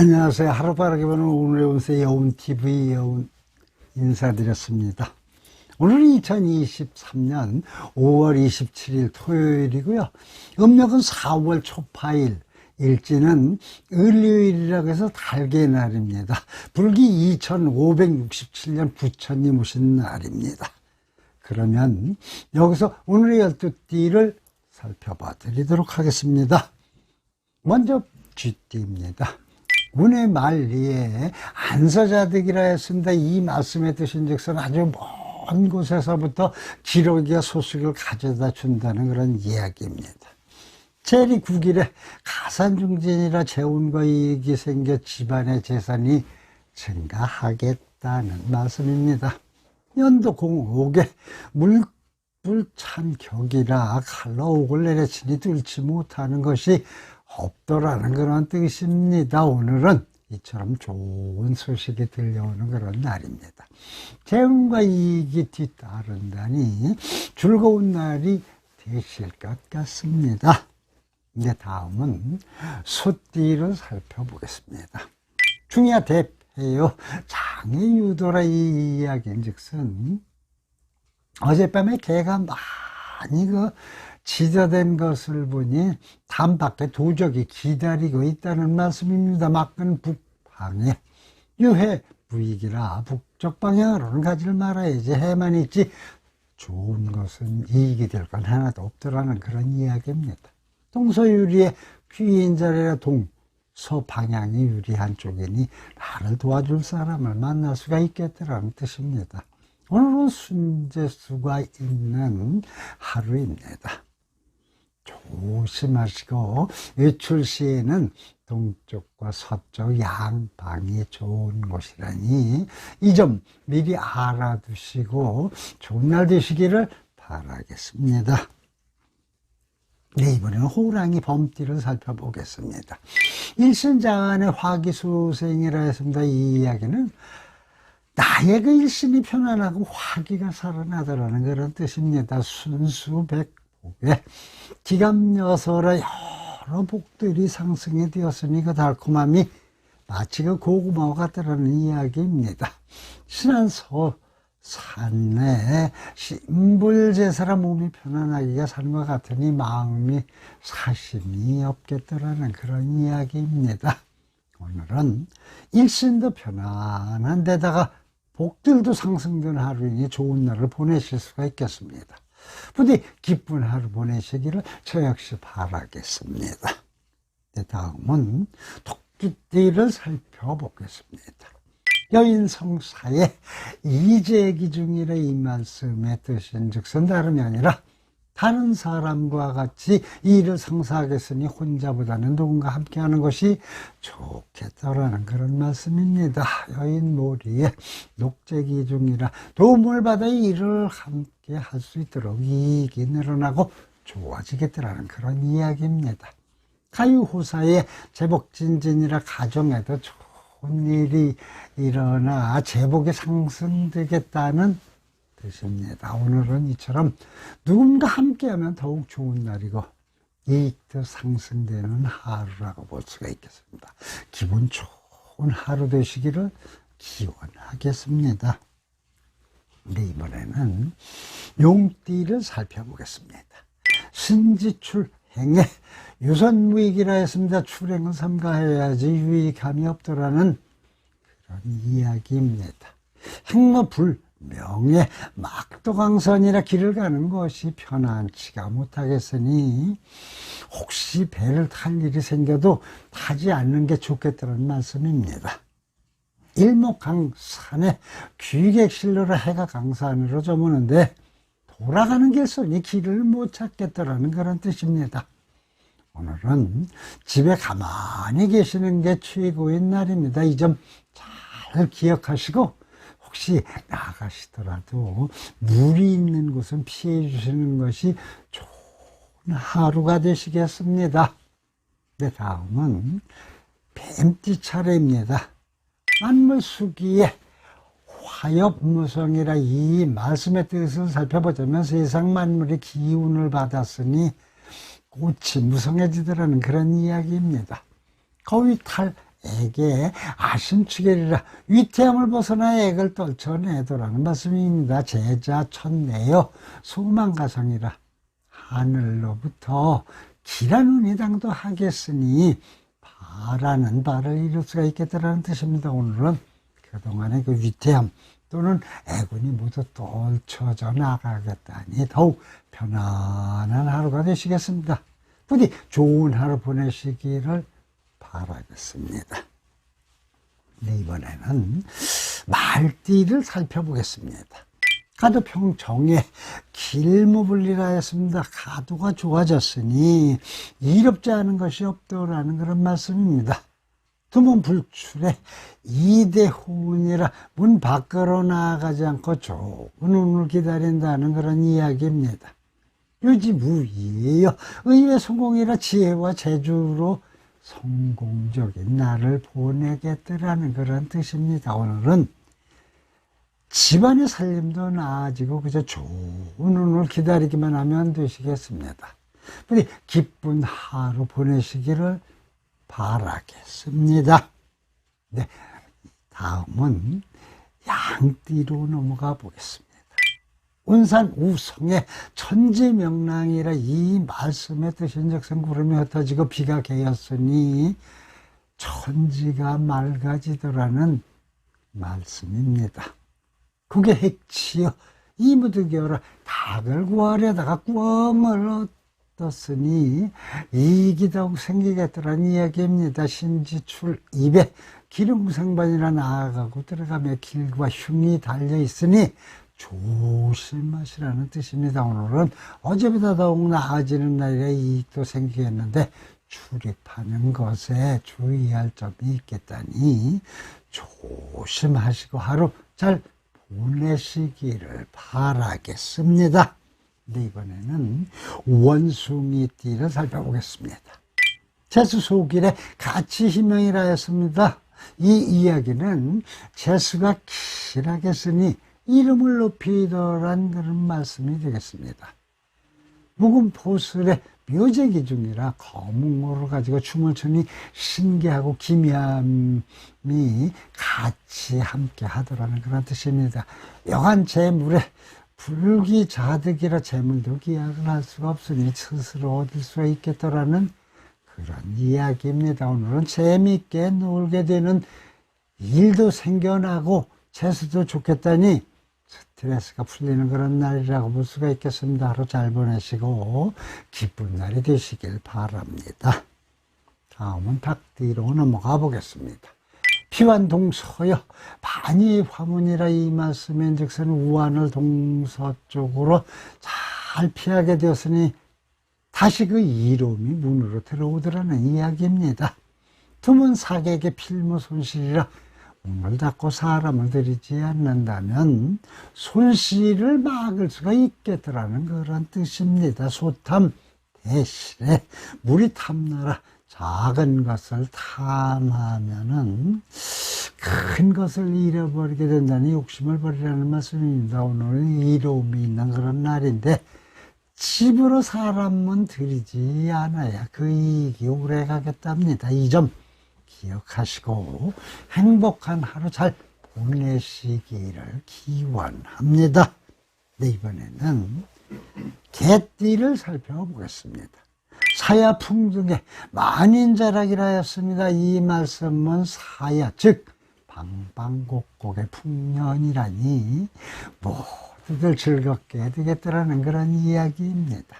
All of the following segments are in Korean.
안녕하세요. 하루빠르게 보는 오늘의 운세 여운TV 여운 인사드렸습니다. 오늘은 2023년 5월 27일 토요일이고요. 음력은 4월 초파일, 일지는 을요일이라고 해서 달개의 날입니다. 불기 2567년 부처님 오신 날입니다. 그러면 여기서 오늘의 12띠를 살펴봐 드리도록 하겠습니다. 먼저 쥐띠입니다. 운의 말리에 안서자득이라 했습니다. 이 말씀에 드신즉슨 아주 먼 곳에서부터 기록이와 소식을 가져다 준다는 그런 이야기입니다. 재리 9일에 가산중진이라 재운과 이익이 생겨 집안의 재산이 증가하겠다는 말씀입니다. 연도 05개 물, 불찬 격이라 칼로 옥을 내려치니 뚫지 못하는 것이 없더라는 그런 뜻입니다. 오늘은 이처럼 좋은 소식이 들려오는 그런 날입니다. 재운과 이익이 뒤따른다니 즐거운 날이 되실 것 같습니다. 이제 다음은 소띠를 살펴보겠습니다. 중야 대패요. 장애 유도라 이 이야기인 즉슨 어젯밤에 개가 많이 그 지저된 것을 보니 담 밖에 도적이 기다리고 있다는 말씀입니다. 막근 북방에 유해 부익이라 북쪽 방향으로는 가지를 말아야지 해만 있지 좋은 것은 이익이 될 건 하나도 없더라는 그런 이야기입니다. 동서유리의 귀인 자리라 동서 방향이 유리한 쪽이니 나를 도와줄 사람을 만날 수가 있겠더라는 뜻입니다. 오늘은 순재수가 있는 하루입니다. 조심하시고 외출 시에는 동쪽과 서쪽 양방이 좋은 곳이라니 이 점 미리 알아두시고 좋은 날 되시기를 바라겠습니다. 네, 이번에는 호랑이 범띠를 살펴보겠습니다. 일신장안의 화기수생이라 했습니다. 이 이야기는 나의 그 일신이 편안하고 화기가 살아나더라는 그런 뜻입니다. 순수백 복에 기감여서라 여러 복들이 상승이 되었으니 그 달콤함이 마치 그 고구마와 같더라는 이야기입니다. 신안서 산내 신불제사라 몸이 편안하기가 것 같으니 마음이 사심이 없겠더라는 그런 이야기입니다. 오늘은 일신도 편안한 데다가 복들도 상승된 하루이니 좋은 날을 보내실 수가 있겠습니다. 부디 기쁜 하루 보내시기를 저 역시 바라겠습니다. 네, 다음은 토끼띠를 살펴보겠습니다. 여인성사의 이재기 중이라 이 말씀의 뜻인 즉슨 다름이 아니라 다른 사람과 같이 일을 성사하겠으니 혼자보다는 누군가 함께 하는 것이 좋겠다라는 그런 말씀입니다. 여인 모리에 녹재기 중이라 도움을 받아 일을 함께 할 수 있도록 이익이 늘어나고 좋아지겠다라는 그런 이야기입니다. 가유호사의 제복진진이라 가정에도 좋은 일이 일어나 제복이 상승되겠다는 뜻입니다. 오늘은 이처럼 누군가 함께하면 더욱 좋은 날이고 이익도 상승되는 하루라고 볼 수가 있겠습니다. 기분 좋은 하루 되시기를 기원하겠습니다. 네, 이번에는 용띠를 살펴보겠습니다. 신지출 행에 유선무익이라 했습니다. 출행을 삼가해야지 유익함이 없더라는 그런 이야기입니다. 행모불 명예 막도강선이라 길을 가는 것이 편안치가 못하겠으니 혹시 배를 탈 일이 생겨도 타지 않는 게 좋겠다는 말씀입니다. 일목강산에 귀객실로라 해가 강산으로 저무는데 돌아가는 길선이 길을 못 찾겠다라는 그런 뜻입니다. 오늘은 집에 가만히 계시는 게 최고인 날입니다. 이 점 잘 기억하시고 혹시 나가시더라도 물이 있는 곳은 피해 주시는 것이 좋은 하루가 되시겠습니다. 네, 다음은 뱀띠 차례입니다. 만물수기에 화엽무성이라 이 말씀의 뜻을 살펴보자면 세상 만물이 기운을 받았으니 꽃이 무성해지더라는 그런 이야기입니다. 거위 탈 에게 아심추계리라 위태함을 벗어나 액을 떨쳐내도라는 말씀입니다. 제자 천내여 소망가상이라 하늘로부터 길한 운이당도 하겠으니 바라는 바를 이룰 수가 있겠다라는 뜻입니다. 오늘은 그동안의 그 위태함 또는 애군이 모두 떨쳐져 나가겠다니 더욱 편안한 하루가 되시겠습니다. 부디 좋은 하루 보내시기를 바라겠습니다. 네, 이번에는 말띠를 살펴보겠습니다. 가도 평정에 길모불리라 했습니다. 가도가 좋아졌으니 이롭지 않은 것이 없더라는 그런 말씀입니다. 두문 불출에 이대 호운이라 문 밖으로 나아가지 않고 좋은 운을 기다린다는 그런 이야기입니다. 유지무이에요. 의외 성공이라 지혜와 재주로 성공적인 날을 보내겠더라는 그런 뜻입니다. 오늘은 집안의 살림도 나아지고 그저 좋은 운을 기다리기만 하면 되시겠습니다. 부디 기쁜 하루 보내시기를 바라겠습니다. 네, 다음은 양띠로 넘어가 보겠습니다. 운산 우성의 천지명랑이라 이 말씀에 뜻인즉슨 구름이 흩어지고 비가 개었으니 천지가 맑아지더라는 말씀입니다. 그게 핵치여 이무득여라 닭을 구하려다가 꿩을 이익이 더욱 생기겠더라는 이야기입니다. 신지출 입에 기름생반이라 나아가고 들어가며 길과 흉이 달려 있으니 조심하시라는 뜻입니다. 오늘은 어제보다 더욱 나아지는 날에 이익도 생기겠는데 출입하는 것에 주의할 점이 있겠다니 조심하시고 하루 잘 보내시기를 바라겠습니다. 네, 이번에는 원숭이띠를 살펴보겠습니다. 재수 소길에 같이 희명이라 했습니다. 이 이야기는 재수가 길하겠으니 이름을 높이더란 말씀이 되겠습니다. 묵은 포슬의 묘제기 중이라 거묵모를 가지고 춤을 추니 신기하고 기미함이 같이 함께 하더라는 그런 뜻입니다. 여간 재물에 불기자득이라 재물도 기약을 할 수가 없으니 스스로 얻을 수가 있겠더라는 그런 이야기입니다. 오늘은 재미있게 놀게 되는 일도 생겨나고 재수도 좋겠다니 스트레스가 풀리는 그런 날이라고 볼 수가 있겠습니다. 하루 잘 보내시고 기쁜 날이 되시길 바랍니다. 다음은 닭띠로 넘어가 보겠습니다. 피완 동서여 반이 화문이라 이 말씀인 즉슨 우한을 동서 쪽으로 잘 피하게 되었으니 다시 그 이름이 문으로 들어오더라는 이야기입니다. 두문 사객의 필모 손실이라 문을 닫고 사람을 들이지 않는다면 손실을 막을 수가 있겠더라는 그런 뜻입니다. 소탐 대신에 물이 탐나라 작은 것을 탐하면은 큰 것을 잃어버리게 된다는 욕심을 버리라는 말씀입니다. 오늘은 이로움이 있는 그런 날인데 집으로 사람은 들이지 않아야 그 이익이 오래 가겠답니다. 이 점 기억하시고 행복한 하루 잘 보내시기를 기원합니다. 네, 이번에는 개띠를 살펴보겠습니다. 사야 풍등에 만인자락이라 했습니다. 이 말씀은 사야, 즉, 방방곡곡의 풍년이라니, 모두들 즐겁게 되겠더라는 그런 이야기입니다.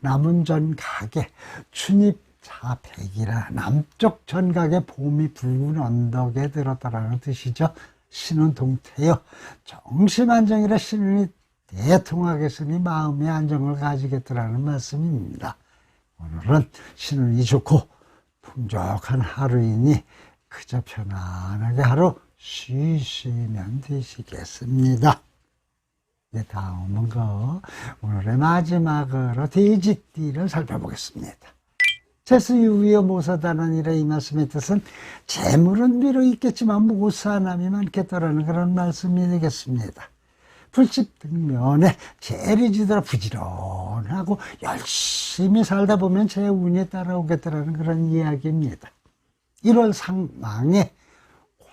남은 전 가게, 춘입 자백이라 남쪽 전각에 봄이 붉은 언덕에 들었다라는 뜻이죠. 신은 동태여 정신안정이라 신은이 대통하겠으니 마음의 안정을 가지겠더라는 말씀입니다. 오늘은 신운이 좋고 풍족한 하루이니 그저 편안하게 하루 쉬시면 되시겠습니다. 네, 다음은 그 오늘의 마지막으로 돼지띠를 살펴보겠습니다. 재수유위여 모사단원이라 이 말씀의 뜻은 재물은 비로 있겠지만 모사남이 많겠다라는 그런 말씀이 되겠습니다. 불십등면에 재리지더라 부지런하고 열심히 살다 보면 제 운이 따라오겠다라는 그런 이야기입니다. 1월 상망에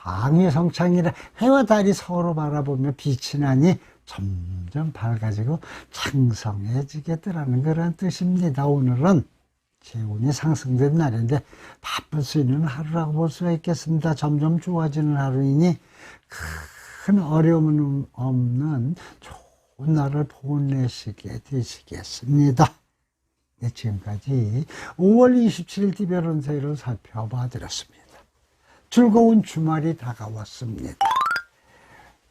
광해성창이라 해와 달이 서로 바라보며 빛이 나니 점점 밝아지고 창성해지겠더라는 그런 뜻입니다. 오늘은 재운이 상승된 날인데 바쁠 수 있는 하루라고 볼 수가 있겠습니다. 점점 좋아지는 하루이니 큰 어려움은 없는 좋은 날을 보내시게 되시겠습니다. 네, 지금까지 5월 27일 디별 운세를 살펴봐 드렸습니다. 즐거운 주말이 다가왔습니다.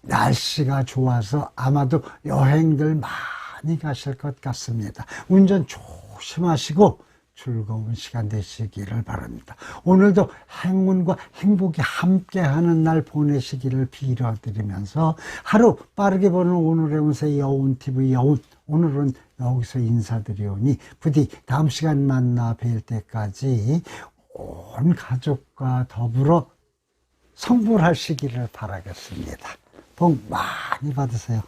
날씨가 좋아서 아마도 여행들 많이 가실 것 같습니다. 운전 조심하시고 즐거운 시간 되시기를 바랍니다. 오늘도 행운과 행복이 함께하는 날 보내시기를 빌어드리면서 하루 빠르게 보는 오늘의 운세 여운TV 여운 오늘은 여기서 인사드리오니 부디 다음 시간 만나 뵐 때까지 온 가족과 더불어 성불하시기를 바라겠습니다. 복 많이 받으세요.